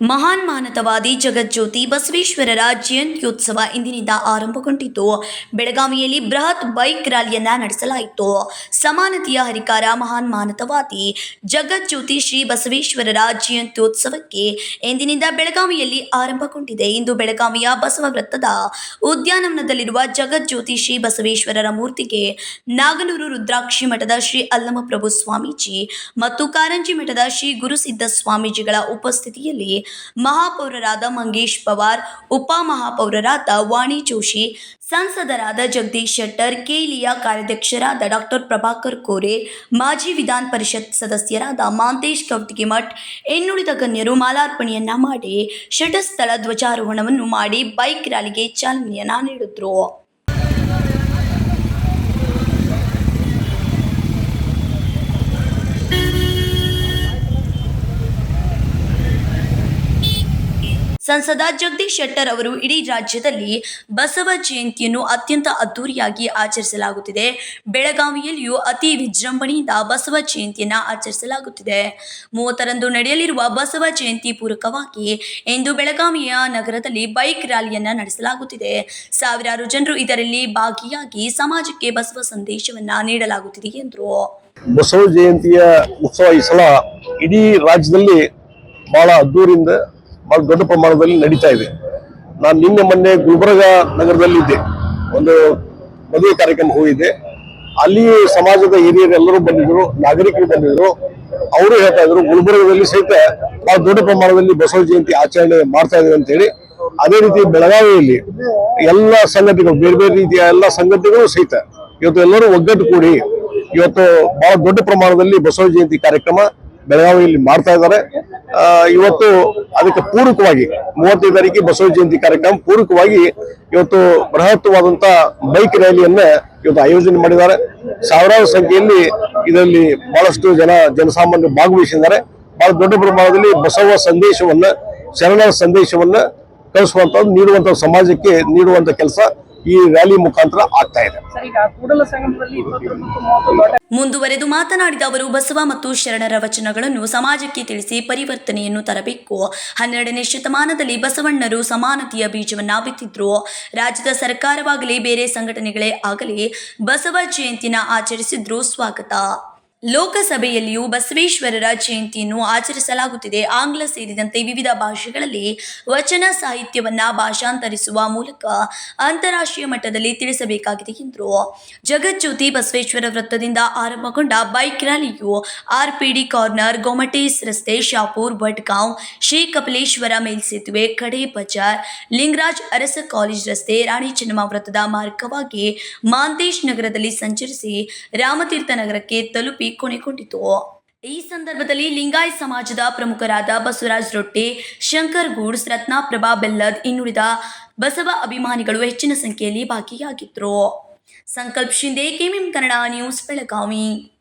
ಮಹಾನ್ ಮಾನತವಾದಿ ಜಗಜ್ಯೋತಿ ಬಸವೇಶ್ವರರ ಜಯಂತ್ಯೋತ್ಸವ ಇಂದಿನಿಂದ ಆರಂಭಗೊಂಡಿತು ಬೆಳಗಾವಿಯಲ್ಲಿ ಬೃಹತ್ ಬೈಕ್ ರ್ಯಾಲಿಯನ್ನ ನಡೆಸಲಾಯಿತು. ಸಮಾನತೆಯ ಹರಿಕಾರ ಮಹಾನ್ ಮಾನತವಾದಿ ಜಗಜ್ಯೋತಿ ಶ್ರೀ ಬಸವೇಶ್ವರರ ಜಯಂತ್ಯೋತ್ಸವಕ್ಕೆ ಇಂದಿನಿಂದ ಬೆಳಗಾವಿಯಲ್ಲಿ ಆರಂಭಗೊಂಡಿದೆ. ಇಂದು ಬೆಳಗಾವಿಯ ಬಸವ ವೃತ್ತದ ಉದ್ಯಾನವನದಲ್ಲಿರುವ ಜಗಜ್ಯೋತಿ ಶ್ರೀ ಬಸವೇಶ್ವರರ ಮೂರ್ತಿಗೆ ನಾಗನೂರು ರುದ್ರಾಕ್ಷಿ ಮಠದ ಶ್ರೀ ಅಲ್ಲಮಪ್ರಭು ಸ್ವಾಮೀಜಿ ಮತ್ತು ಕಾರಂಜಿ ಮಠದ ಶ್ರೀ ಗುರುಸಿದ್ಧ ಸ್ವಾಮೀಜಿಗಳ ಉಪಸ್ಥಿತಿಯಲ್ಲಿ ಮಹಾಪೌರರಾದ ಮಂಗೇಶ್ ಪವಾರ್ ಉಪಮಹಾಪೌರರಾದ ವಾಣಿ ಜೋಶಿ, ಸಂಸದರಾದ ಜಗದೀಶ್ ಶೆಟ್ಟರ್ ಕೇಲಿಯ ಕಾರ್ಯಾಧ್ಯಕ್ಷರಾದ ಡಾಕ್ಟರ್ ಪ್ರಭಾಕರ್ ಕೋರೆ, ಮಾಜಿ ವಿಧಾನ ಪರಿಷತ್ ಸದಸ್ಯರಾದ ಮಾಂತೇಶ್ ಕವಟಗಿಮಠ್ ಇನ್ನುಳಿದ ಗಣ್ಯರು ಮಾಲಾರ್ಪಣೆಯನ್ನ ಮಾಡಿ ಷಟಸ್ಥಳ ಧ್ವಜಾರೋಹಣವನ್ನು ಮಾಡಿ ಬೈಕ್ ರ್ಯಾಲಿಗೆ ಚಾಲನೆಯನ್ನ ನೀಡಿದ್ರು. ಸಂಸದ ಜಗದೀಶ್ ಶೆಟ್ಟರ್ ಅವರು ಇಡೀ ರಾಜ್ಯದಲ್ಲಿ ಬಸವ ಜಯಂತಿಯನ್ನು ಅತ್ಯಂತ ಅದ್ದೂರಿಯಾಗಿ ಆಚರಿಸಲಾಗುತ್ತಿದೆ. ಬೆಳಗಾವಿಯಲ್ಲಿಯೂ ಅತಿ ವಿಜೃಂಭಣೆಯಿಂದ ಬಸವ ಜಯಂತಿಯನ್ನು ಆಚರಿಸಲಾಗುತ್ತಿದೆ. ಮೂವತ್ತರಂದು ನಡೆಯಲಿರುವ ಬಸವ ಜಯಂತಿ ಪೂರಕವಾಗಿ ಇಂದು ಬೆಳಗಾವಿಯ ನಗರದಲ್ಲಿ ಬೈಕ್ ರ್ಯಾಲಿಯನ್ನು ನಡೆಸಲಾಗುತ್ತಿದೆ. ಸಾವಿರಾರು ಜನರು ಇದರಲ್ಲಿ ಭಾಗಿಯಾಗಿ ಸಮಾಜಕ್ಕೆ ಬಸವ ಸಂದೇಶವನ್ನ ನೀಡಲಾಗುತ್ತಿದೆ ಎಂದರು. ಬಸವ ಜಯಂತಿಯ ಉತ್ಸವ ಈ ಸಲ ಇಡೀ ರಾಜ್ಯದಲ್ಲಿ ಬಹಳ ಅದ್ದೂರಿಯಿಂದ ಬಹಳ ದೊಡ್ಡ ಪ್ರಮಾಣದಲ್ಲಿ ನಡೀತಾ ಇದೆ. ನಾನು ನಿನ್ನೆ ಮೊನ್ನೆ ಗುಲ್ಬರ್ಗ ನಗರದಲ್ಲಿದ್ದೆ. ಒಂದು ಮದುವೆ ಕಾರ್ಯಕ್ರಮ ಹೋಗಿದ್ದೆ ಅಲ್ಲಿ ಸಮಾಜದ ಹಿರಿಯರೆಲ್ಲರೂ ಬಂದಿದ್ರು, ನಾಗರಿಕರು ಬಂದಿದ್ರು. ಅವರು ಹೇಳ್ತಾ ಇದ್ರು, ಗುಲ್ಬರ್ಗದಲ್ಲಿ ಸಹಿತ ಬಹಳ ದೊಡ್ಡ ಪ್ರಮಾಣದಲ್ಲಿ ಬಸವ ಜಯಂತಿ ಆಚರಣೆ ಮಾಡ್ತಾ ಇದ್ದೇವೆ ಅಂತ ಹೇಳಿ. ಅದೇ ರೀತಿ ಬೆಳಗಾವಿಯಲ್ಲಿ ಎಲ್ಲ ಸಂಗತಿಗಳು, ಬೇರೆ ಬೇರೆ ರೀತಿಯ ಎಲ್ಲ ಸಂಗತಿಗಳು ಸಹಿತ ಇವತ್ತು ಎಲ್ಲರೂ ಒಗ್ಗಟ್ಟು ಕೂಡಿ ಇವತ್ತು ಬಹಳ ದೊಡ್ಡ ಪ್ರಮಾಣದಲ್ಲಿ ಬಸವ ಜಯಂತಿ ಕಾರ್ಯಕ್ರಮ ಬೆಳಗಾವಿಯಲ್ಲಿ ಮಾಡ್ತಾ ಇದ್ದಾರೆ. ಇವತ್ತು ಅದಕ್ಕೆ ಪೂರಕವಾಗಿ ಮೂವತ್ತೈದು ತಾರೀಕಿಗೆ ಬಸವ ಜಯಂತಿ ಕಾರ್ಯಕ್ರಮ ಪೂರಕವಾಗಿ ಇವತ್ತು ಬೃಹತ್ವಾದಂತ ಬೈಕ್ ರ್ಯಾಲಿಯನ್ನ ಇವತ್ತು ಆಯೋಜನೆ ಮಾಡಿದ್ದಾರೆ. ಸಾವಿರಾರು ಸಂಖ್ಯೆಯಲ್ಲಿ ಇದರಲ್ಲಿ ಬಹಳಷ್ಟು ಜನ ಜನಸಾಮಾನ್ಯರು ಭಾಗವಹಿಸಿದ್ದಾರೆ. ಬಹಳ ದೊಡ್ಡ ಪ್ರಮಾಣದಲ್ಲಿ ಬಸವ ಸಂದೇಶವನ್ನ, ಶರಣರ ಸಂದೇಶವನ್ನ ಕಳಿಸುವಂತ ನೀಡುವಂತ ಸಮಾಜಕ್ಕೆ ನೀಡುವಂತ ಕೆಲಸ. ಈ ರ್ಯಾಲಿ ಮುಖಾಂತರ ಆಗ್ತಾ ಇದೆ. ಮುಂದುವರೆದು ಮಾತನಾಡಿದ ಅವರು ಬಸವ ಮತ್ತು ಶರಣರ ವಚನಗಳನ್ನು ಸಮಾಜಕ್ಕೆ ತಿಳಿಸಿ ಪರಿವರ್ತನೆಯನ್ನು ತರಬೇಕು. ಹನ್ನೆರಡನೇ ಶತಮಾನದಲ್ಲಿ ಬಸವಣ್ಣರು ಸಮಾನತೆಯ ಬೀಜವನ್ನ ಬಿತ್ತಿದ್ರು. ರಾಜ್ಯದ ಸರ್ಕಾರವಾಗಲಿ ಬೇರೆ ಸಂಘಟನೆಗಳೇ ಆಗಲಿ ಬಸವ ಜಯಂತಿನ ಆಚರಿಸಿದ್ರು ಸ್ವಾಗತ. ಲೋಕಸಭೆಯಲ್ಲಿಯೂ ಬಸವೇಶ್ವರರ ಜಯಂತಿಯನ್ನು ಆಚರಿಸಲಾಗುತ್ತಿದೆ. ಆಂಗ್ಲ ಸೇರಿದಂತೆ ವಿವಿಧ ಭಾಷೆಗಳಲ್ಲಿ ವಚನ ಸಾಹಿತ್ಯವನ್ನ ಭಾಷಾಂತರಿಸುವ ಮೂಲಕ ಅಂತಾರಾಷ್ಟ್ರೀಯ ಮಟ್ಟದಲ್ಲಿ ತಿಳಿಸಬೇಕಾಗಿದೆ ಎಂದರು ಜಗಜ್ಯೋತಿ ಬಸವೇಶ್ವರ ವೃತ್ತದಿಂದ ಆರಂಭಗೊಂಡ ಬೈಕ್ ರ್ಯಾಲಿಯು ಆರ್ಪಿಡಿ ಕಾರ್ನರ್ ಗೊಮಟೇಸ್ ರಸ್ತೆ, ಶಾಪೂರ್ ವಡ್ಗಾಂವ್ ಶ್ರೀ ಕಪಿಲೇಶ್ವರ ಮೇಲ್ಸೇತುವೆ ಕಡೆ ಬಜಾರ್, ಲಿಂಗರಾಜ್ ಅರಸ ಕಾಲೇಜ್ ರಸ್ತೆ, ರಾಣಿ ಚೆನ್ನಮ್ಮ ವೃತ್ತದ ಮಾರ್ಗವಾಗಿ ಮಾಂತೇಶ್ ನಗರದಲ್ಲಿ ಸಂಚರಿಸಿ ರಾಮತೀರ್ಥ ನಗರಕ್ಕೆ ತಲುಪಿ ಕೊನೆಗೊಂಡಿತು. ಈ ಸಂದರ್ಭದಲ್ಲಿ ಲಿಂಗಾಯತ್ ಸಮಾಜದ ಪ್ರಮುಖರಾದ ಬಸವರಾಜ್ ರೊಟ್ಟಿ, ಶಂಕರ್ ಗೂಡ್ಸ್ ರತ್ನಾಪ್ರಭಾ ಬೆಲ್ಲದ್ ಇನ್ನುಳಿದ ಬಸವ ಅಭಿಮಾನಿಗಳು ಹೆಚ್ಚಿನ ಸಂಖ್ಯೆಯಲ್ಲಿ ಭಾಗಿಯಾಗಿದ್ದರು ಸಂಕಲ್ಪ್ ಶಿಂದೆ ಕೆಎಂಎಂ ಕನ್ನಡ ನ್ಯೂಸ್ ಬೆಳಗಾವಿ.